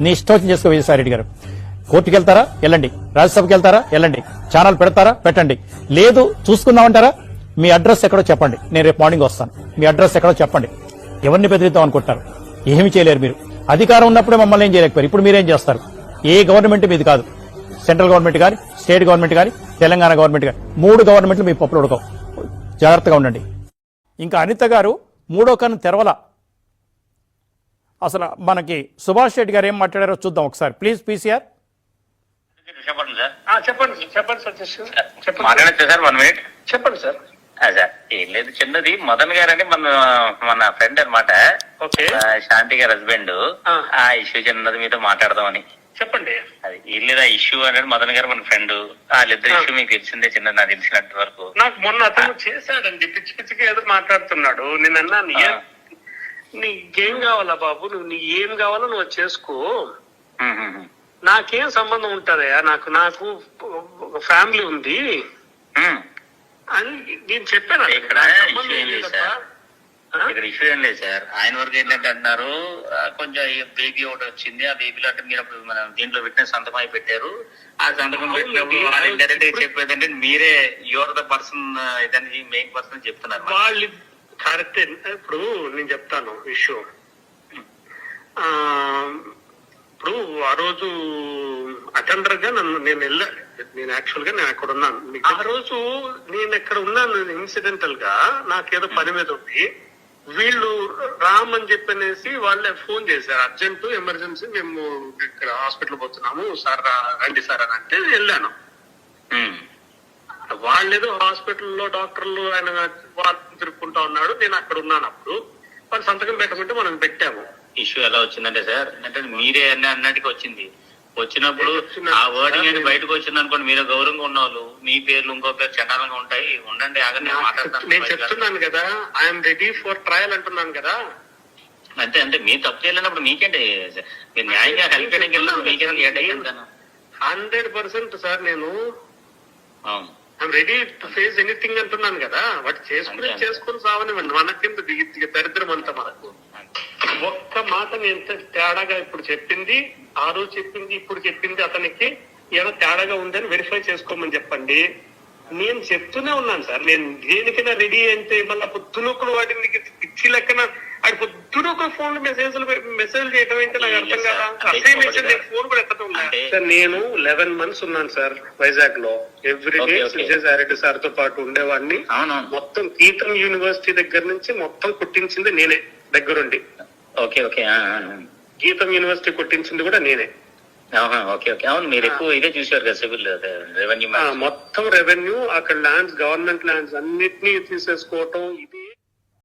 నీ ఇష్టం చేసుకో విజయసాయిరెడ్డి గారు. కోర్టుకి వెళ్తారా వెళ్ళండి. రాజ్యసభకి వెళ్తారా? వెళ్ళండి. ఛానల్ పెడతారా? పెట్టండి. లేదు చూసుకుందామంటారా మీ అడ్రస్ ఎక్కడో చెప్పండి. నేను రేపు మార్నింగ్ వస్తాను. మీ అడ్రస్ ఎక్కడో చెప్పండి. ఎవరిని బెదిరిద్దాం అనుకుంటారు? ఏమి చేయలేరు మీరు. అధికారం ఉన్నప్పుడే మమ్మల్ని ఏం చేయలేకపోయారు. ఇప్పుడు మీరేం చేస్తారు? ఏ గవర్నమెంట్ మీది కాదు. సెంట్రల్ గవర్నమెంట్ కానీ స్టేట్ గవర్నమెంట్ కానీ తెలంగాణ గవర్నమెంట్ కానీ. మూడు గవర్నమెంట్లు మీ పప్పులు ఉడకవు. జాగ్రత్తగా ఉండండి. ఇంకా అనిత గారు మూడో కన్ను తెరవల. అసలు మనకి సుభాష్ రెడ్డి గారు ఏం మాట్లాడారో చూద్దాం ఒకసారి. Please PCR. చెప్పండి సార్. ఆ, చెప్పండి సార్, చెప్పండి సార్. మాట్లాడచ్చు సార్ వన్ మినిట్. చెప్పండి సార్. ఏం లేదు చిన్నది. మదన్ గారు అని మన మన ఫ్రెండ్ అనమాట ఓకే. శాంతి గారి హస్బెండ్ ఆ. ఇష్యూ చిన్నది మీతో మాట్లాడదామని. చెప్పండి. అది ఏం లేదు ఆ ఇష్యూ అనేది మదన్ గారు మన ఫ్రెండ్ వాళ్ళిద్దరు ఆ. ఇష్యూ మీకు తెలిసిందే చిన్నది నాకు తెలిసినంత వరకు. నాకు మొన్న అతను చేశాడండి. పిచ్చి పిచ్చిగా ఏదో మాట్లాడుతున్నాడు. నేను అన్నాను నీకేం కావాలా బాబు? నువ్వు నీ ఏం కావాలో నువ్వు చేసుకో. నాకేం సంబంధం ఉంటుందయా నాకు నాకు ఫ్యామిలీ ఉంది. అని నేను చెప్పాను ఇక్కడ? ఇక్కడ ఇష్యూ ఏం లేదు సార్. ఆయన వరకు ఏంటంటే అంటున్నారు కొంచెం బేబీ ఒకటి వచ్చింది. ఆ బేబీలో అంటే మీరు అప్పుడు మనం దీంట్లో పెట్టిన సంతకం అయి పెట్టారు. ఆ సంతకం. పెట్టినప్పుడు వాళ్ళు ఇండైరెక్ట్గా చెప్పేది అంటే మీరే యువర్ ద పర్సన్ ఇదని మెయిన్ పర్సన్ చెప్తున్నారు. కరెక్ట్. ఇప్పుడు నేను చెప్తాను ఇష్యూ ఆ, ఇప్పుడు ఆ రోజు అటెండర్గా నన్ను నేను వెళ్ళా నేను యాక్చువల్గా నేను అక్కడ ఉన్నాను. ఆ రోజు నేను ఎక్కడ ఉన్నాను ఇన్సిడెంటల్గా నాకేదో పని మీద ఉంది. వీళ్ళు రామ్ అని చెప్పనేసి వాళ్ళే ఫోన్ చేశారు. అర్జెంట్ ఎమర్జెన్సీ మేము ఇక్కడ హాస్పిటల్ పోతున్నాము. సార్ రా- రండి సార్ అని అంటే వెళ్ళాను. వాళ్ళేదో హాస్పిటల్లో డాక్టర్లు ఆయన వాళ్ళు తిరుక్కుంటా ఉన్నాడు నేను అక్కడ ఉన్నాను అప్పుడు. వాళ్ళు సంతకం పెట్టమంటే మనం పెట్టాము. ఇష్యూ ఎలా వచ్చిందంటే సార్ అంటే మీరే అన్న అన్నటికి వచ్చింది. వచ్చినప్పుడు ఆ వర్డింగ్ సార్, అని బయటకు వచ్చింది అనుకోండి మీరు గౌరవంగా ఉన్న వాళ్ళు మీ పేర్లు ఇంకో పేరు చండాలంగా ఉంటాయి. ఉండండి ఆగండి నేను మాట్లాడతాను నేను చెప్తున్నాను కదా ఐఎమ్ రెడీ ఫర్ ట్రయల్ అంటున్నాను కదా. అంతే అంతే. మీ తప్పు చేయలేనప్పుడు మీకేంటి? మీరు న్యాయంగా హెల్ప్ చేయడానికి మీకేంటి? హండ్రెడ్ పర్సెంట్ సార్ నేను అవును. రెడీ టు ఫేస్ ఎనీథింగ్ అంటున్నాను కదా. వాటి చేసుకుని. చేసుకుని సావనివ్వండి దిగి దరిద్రం అంతా మనకు. ఒక్క మాట నేను ఎంత తేడాగా ఇప్పుడు చెప్పింది ఆ రోజు చెప్పింది ఇప్పుడు చెప్పింది అతనికి ఏదో తేడాగా ఉందని వెరిఫై చేసుకోమని చెప్పండి. నేను చెప్తూనే ఉన్నాను సార్. నేను దేనికైనా రెడీ అంటే మళ్ళీ పొద్దునొకడు వాటిని పిచ్చి లెక్కన అది పొద్దునొక ఫోన్ మెసేజ్ మెసేజ్ చేయడం ఏంటి నాకు అర్థం కదా? మెసేజ్ ఫోన్ కూడా ఎత్తడం లేదు. అంటే- సార్ నేను లెవెన్ మంత్స్ ఉన్నాను సార్ వైజాగ్లో ఎవ్రీ డే. విజయసాయిరెడ్డి సార్తో పాటు ఉండేవాడిని. మొత్తం గీతం యూనివర్సిటీ దగ్గర నుంచి మొత్తం కుట్టించింది నేనే దగ్గరుండి. Okay okay. గీతం యూనివర్సిటీ కుట్టించింది కూడా నేనే. ఓకే ఓకే అవును మీరు ఎక్కువ ఇదే చూసారు కదా సివిల్ రెవెన్యూ మొత్తం రెవెన్యూ అక్కడ ల్యాండ్స్ గవర్నమెంట్ ల్యాండ్స్ అన్నిటినీ తీసేసుకోవటం ఇది